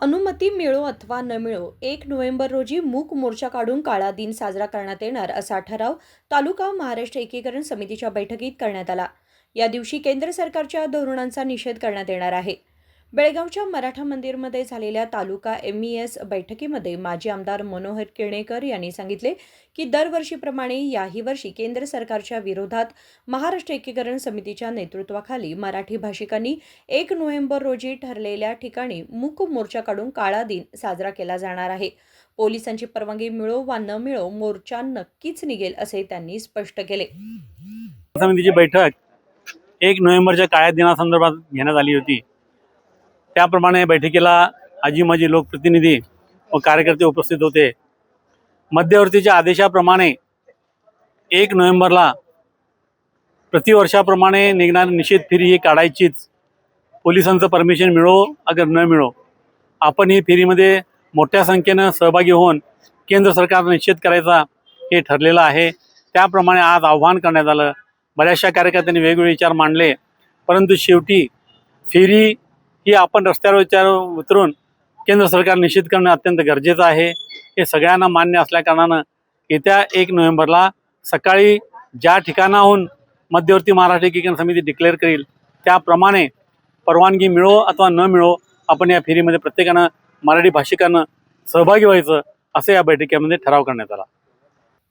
अनुमती मिळो अथवा न मिळो एक नोव्हेंबर रोजी मूक मोर्चा काढून काळा दिन साजरा करण्यात येणार असा ठराव तालुका महाराष्ट्र एकीकरण समितीच्या बैठकीत करण्यात आला. या दिवशी केंद्र सरकारच्या धोरणांचा निषेध करण्यात येणार आहे. बेळगावच्या मराठा मंदिरमध्ये झालेल्या तालुका एम ई एस बैठकीमध्ये माजी आमदार मनोहर किणेकर यांनी सांगितले की दरवर्षीप्रमाणे याही वर्षी केंद्र सरकारच्या विरोधात महाराष्ट्र एकीकरण समितीच्या नेतृत्वाखाली मराठी भाषिकांनी एक नोव्हेंबर रोजी ठरलेल्या ठिकाणी मूक मोर्चा काढून काळा दिन साजरा केला जाणार आहे. पोलिसांची परवानगी मिळो वा न मिळो मोर्चा नक्कीच निघेल असे त्यांनी स्पष्ट केले. समितीची बैठक एक नोव्हेंबरच्या काळ्या दिनासंदर्भात घेण्यात आली होती. त्याप्रमाणे बैठकीला आजी माजी लोकप्रतिनिधी व कार्यकर्ते उपस्थित होते. मध्यवर्तीच्या आदेशाप्रमाणे एक नोव्हेंबरला प्रतिवर्षाप्रमाणे निघणारी निषेध फेरी ही काढायचीच. पोलिसांचं परमिशन मिळो अगर न मिळो. आपण ही फेरीमध्ये मोठ्या संख्येनं सहभागी होऊन केंद्र सरकारचा निषेध करायचा हे ठरलेलं आहे. त्याप्रमाणे आज आव्हान करण्यात आलं. बऱ्याचशा कार्यकर्त्यांनी वेगवेगळे विचार मांडले. परंतु शेवटी फेरी ही आपण रस्त्यावर विचार उतरून केंद्र सरकार निश्चित करणं अत्यंत गरजेचं आहे. हे सगळ्यांना मान्य असल्याकारणानं येत्या एक नोव्हेंबरला सकाळी ज्या ठिकाणाहून मध्यवर्ती महाराष्ट्र एकीकरण समिती डिक्लेअर करील त्याप्रमाणे परवानगी मिळो अथवा न मिळो आपण या फेरीमध्ये प्रत्येकानं मराठी भाषिकांना सहभागी व्हायचं असं या बैठकीमध्ये ठराव करण्यात आला.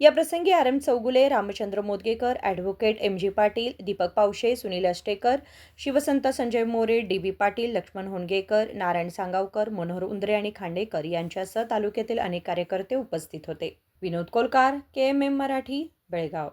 या प्रसंगी R M Chougule Ramchandra Modgekar advocate M G Patil Deepak Pawshe Sunil Ashtekar Shivsant Sanjay More D B Patil Laxman Hongekar Narayan Sangavkar Manohar Undre आणि खांडेकर यांच्यासह तालुक्यातील अनेक कार्यकर्ते उपस्थित होते. Vinod Kolkar K M M Marathi Belgaum.